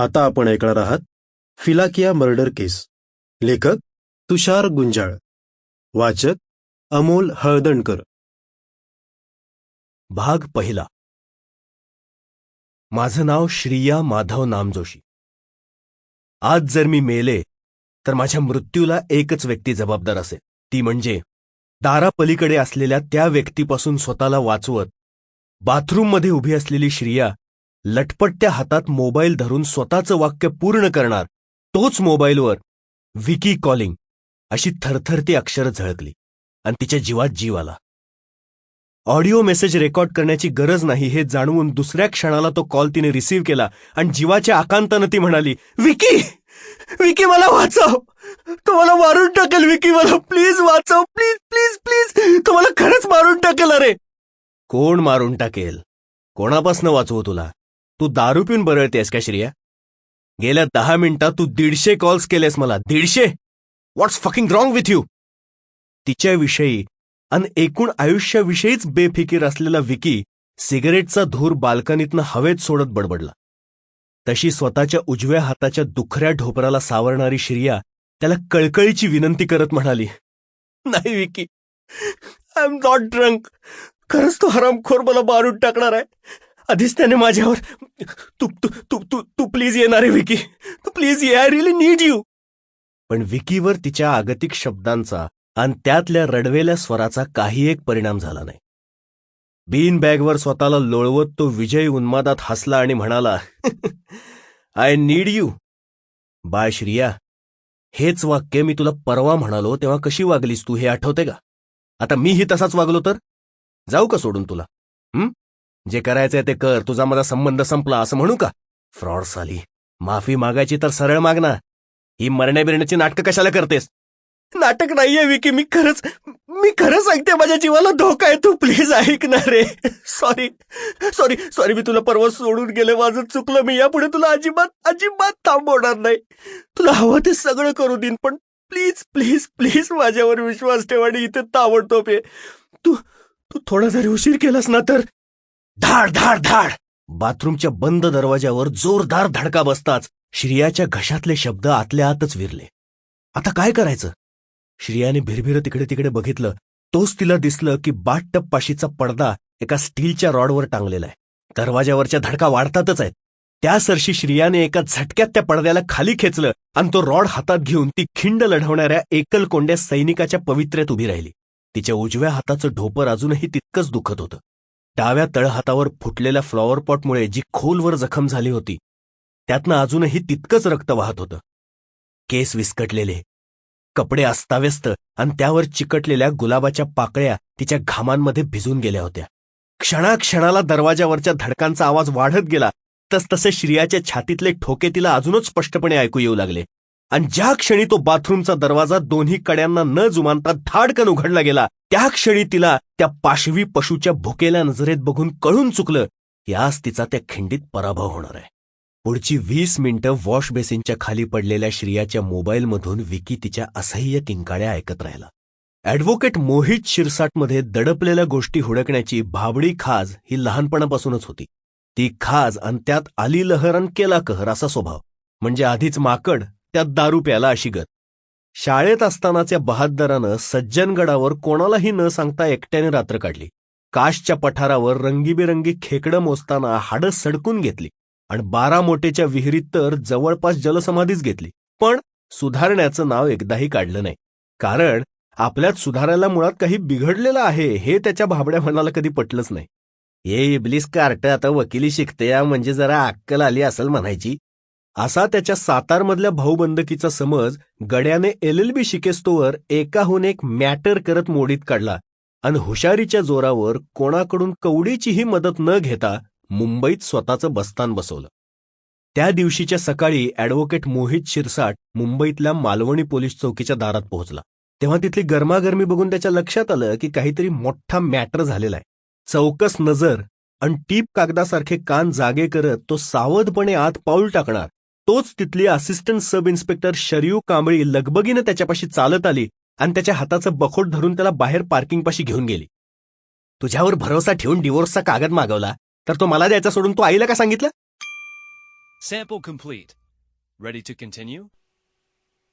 आता आपण ऐकणार आहात फिलाकिया मर्डर केस. लेखक तुषार गुंजाळ. वाचक अमोल हळदणकर. भाग पहिला. माझं नाव श्रिया माधव नामजोशी. आज जर मी मेले तर माझ्या मृत्यूला एकच व्यक्ती जबाबदार असेल. ती म्हणजे दारापलीकडे असलेल्या त्या व्यक्तीपासून स्वतःला वाचवत बाथरूममध्ये उभी असलेली श्रिया लटपट्ट्या हातात मोबाईल धरून स्वतःचं वाक्य पूर्ण करणार तोच मोबाईलवर विकी कॉलिंग अशी थरथरती अक्षरं झळकली आणि तिच्या जीवात जीव आला. ऑडिओ मेसेज रेकॉर्ड करण्याची गरज नाही हे जाणवून दुसऱ्या क्षणाला तो कॉल तिने रिसीव्ह केला आणि जीवाच्या आकांतानं ती म्हणाली विकी! विकी मला वाचव! तुम्हाला मारून टाकेल विकी मला प्लीज वाचव! Please please please! तुम्हाला खरंच मारून टाकेल अरे! कोण मारून टाकेल? कोणापासनं वाचवू तुला? तू दारू पिऊन बरळतेस का श्रिया? गेल्या दहा मिनिटात तू दीडशे कॉल्स केलेस मला. दीडशे? What's fucking wrong with you तिच्याविषयी आणि एकूण आयुष्याविषयीच बेफिकीर असलेला विकी सिगारेटचा धूर बाल्कनीतनं हवेत सोडत बडबडला. तशी स्वतःच्या उजव्या हाताच्या दुखऱ्या ढोपराला सावरणारी श्रिया त्याला कळकळीची विनंती करत म्हणाली नाही Vicky I am not drunk खरंच तो हरामखोर मला मारून टाकणार आहे. आधीच त्याने माझ्यावर तू तू तू तू तू प्लीज येणार आहे विकी. तू प्लीज ये. आय रिली नीड यू पण विकीवर तिच्या आगतिक शब्दांचा आणि त्यातल्या रडवेल्या स्वराचा काही एक परिणाम झाला नाही. बीन बॅगवर स्वतःला लोळवत तो विजय उन्मादात हसला आणि म्हणाला I need you bye Shriya हेच वाक्य मी तुला परवा म्हणालो तेव्हा कशी वागलीस तू हे आठवते का? आता मीही तसाच वागलो तर? जाऊ का सोडून तुला? जे करायचंय ते कर तुझा माझा संबंध संपला असं म्हणू का? फ्रॉड साली. माफी मागायची तर सरळ माग ना ही मरण्या बिरण्याची नाटकं कशाला करतेस? नाटक नाहीये विकी. मी खरंच मी खरंच सांगते माझ्या जीवाला धोका आहे तू प्लीज ऐक ना रे. सॉरी सॉरी सॉरी मी तुला परवा सोडून गेले. माझं चुकलं. मी यापुढे तुला अजिबात अजिबात थांबवणार नाही. तुला हवं ते सगळं करू देईन पण प्लीज प्लीज प्लीज माझ्यावर विश्वास ठेव आणि इथे ताबडतोब ये. तू तू थोडा जरी उशीर केलास ना तर धाड धाड धाड. बाथरूमच्या बंद दरवाज्यावर जोरदार धडका बसताच श्रियाच्या घशातले शब्द आतल्या आतच विरले. आता काय करायचं? श्रियाने भिरभिर तिकडे तिकडे बघितलं. तोच तिला दिसलं की बाटटप्पाशीचा पडदा एका स्टीलच्या रॉडवर टांगलेला आहे. दरवाज्यावरच्या धडका वाढतातच आहेत. त्या सरशी श्रियाने एका झटक्यात त्या पडद्याला खाली खेचलं आणि तो रॉड हातात घेऊन ती खिंड लढवणाऱ्या एकल कोंड्या सैनिकाच्या पवित्र्यात उभी राहिली. तिच्या उजव्या हाताचं ढोपर अजूनही तितकंच दुखत होतं. डाव्या तळहातावर फुटलेल्या फ्लॉवरपॉटमुळे जी खोलवर जखम झाली होती त्यातनं अजूनही तितकंच रक्त वाहत होतं. केस विस्कटलेले कपडे अस्ताव्यस्त आणि त्यावर चिकटलेल्या गुलाबाच्या पाकळ्या तिच्या घामांमध्ये भिजून गेल्या होत्या. क्षणाक्षणाला दरवाजावरच्या धडकांचा आवाज वाढत गेला तसतसे श्रियाच्या छातीतले ठोके तिला अजूनच स्पष्टपणे ऐकू येऊ लागले. आणि ज्या क्षणी तो बाथरूमचा दरवाजा दोन्ही कड्यांना न जुमानता धाडकन उघडला गेला त्या क्षणी तिला त्या पाशवी पशूच्या भुकेल्या नजरेत बघून कळून चुकलं की आज तिचा त्या खिंडीत पराभव होणार आहे. पुढची वीस मिनिटं वॉश बेसिनच्या खाली पडलेल्या श्रियाच्या मोबाईलमधून विकी तिच्या असह्य किंकाळ्या ऐकत राहिला. ॲडव्होकेट मोहित शिरसाटमध्ये दडपलेल्या गोष्टी हुडकण्याची भाबडी खाज ही लहानपणापासूनच होती. ती खाज आणि त्यात आली लहर आणि केला कहर असा स्वभाव. म्हणजे आधीच माकड त्यात दारू प्याला अशी गत. शाळेत असतानाच्या बहादरानं सज्जनगडावर कोणालाही न सांगता एकट्याने रात्र काढली. काशच्या पठारावर रंगीबेरंगी खेकडं मोजताना हाडं सडकून घेतली आणि बारा मोठेच्या विहिरीत तर जवळपास जलसमाधीच घेतली. पण सुधारण्याचं नाव एकदाही काढलं नाही. कारण आपल्यात सुधारायला मुळात काही बिघडलेलं आहे हे त्याच्या भाबड्या मनाला कधी पटलंच नाही. हे इब्लिस कार्ट आता वकिली शिकते या म्हणजे जरा अक्कल आली असेल म्हणायची. असा त्याच्या सातारमधल्या भाऊबंदकीचा समज गड्याने एल एल बी शिकेस्तोवर एकाहून एक मॅटर करत मोडीत काढला आणि हुशारीच्या जोरावर कोणाकडून कवडीचीही मदत न घेता मुंबईत स्वतःचं बस्तान बसवलं. त्या दिवशीच्या सकाळी ॲडव्होकेट मोहित शिरसाट मुंबईतल्या मालवणी पोलीस चौकीच्या दारात पोहोचला. तेव्हा तिथली गरमागरमी बघून त्याच्या लक्षात आलं की काहीतरी मोठा मॅटर झालेला आहे. चौकस नजर आणि टीप कागदासारखे कान जागे करत तो सावधपणे आत पाऊल टाकणार तोच तिथली assistant sub inspector Sharayu Kambli लगबगीनं त्याच्यापाशी चालत आली आणि त्याच्या हाताचं बखोट धरून त्याला बाहेर पार्किंगपाशी घेऊन गेली तुझ्यावर भरोसा ठेवून डिवोर्सचा कागद मागवला तर तो मला द्यायचा सोडून तो आईला का सांगितलं Sample complete. Ready to continue?